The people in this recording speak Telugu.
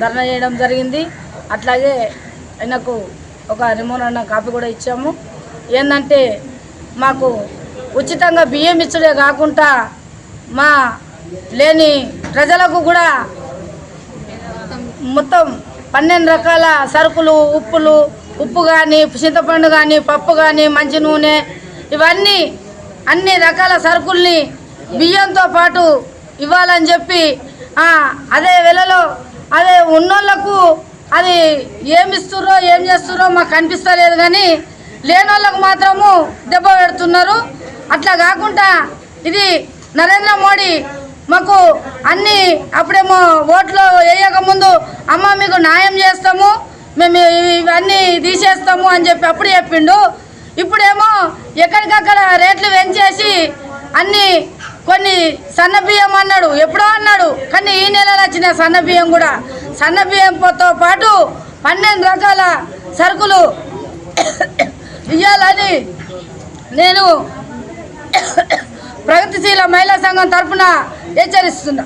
ధర్నా చేయడం జరిగింది. అట్లాగే ఆయనకు ఒక రిమోన్ కాపీ కూడా ఇచ్చాము. ఏంటంటే మాకు ఉచితంగా బియ్యం ఇచ్చడే కాకుండా మా లేని ప్రజలకు కూడా మొత్తం పన్నెండు రకాల సరుకులు ఉప్పులు ఉప్పు కానీ చింతపండు కానీ పప్పు కానీ మంచి నూనె ఇవన్నీ అన్ని రకాల సరుకుల్ని బియ్యంతో పాటు ఇవ్వాలని చెప్పి అదే వెలలో అదే ఉన్నోళ్ళకు అది ఏమి ఇస్తుర్రో ఏం చేస్తుర్రో మాకు కనిపిస్తలేదు కానీ లేనోళ్ళకు మాత్రము దెబ్బ పెడుతున్నారు. అట్లా కాకుండా ఇది నరేంద్ర మోడీ మాకు అన్ని అప్పుడేమో ఓట్లు వేయకముందు అమ్మ మీకు న్యాయం చేస్తాము మేము ఇవన్నీ తీసేస్తాము అని చెప్పి అప్పుడు చెప్పిండు. ఇప్పుడేమో ఎక్కడికక్కడ రేట్లు పెంచేసి అన్ని కొన్ని సన్న బియ్యం అన్నాడు ఎప్పుడో అన్నాడు కానీ ఈ నెలలో వచ్చిన సన్న బియ్యం కూడా. సన్న బియ్యంతో పాటు పన్నెండు రకాల సరుకులు ఇవ్వాలని నేను ప్రగతిశీల మహిళా సంఘం తరఫున హెచ్చరిస్తున్నా.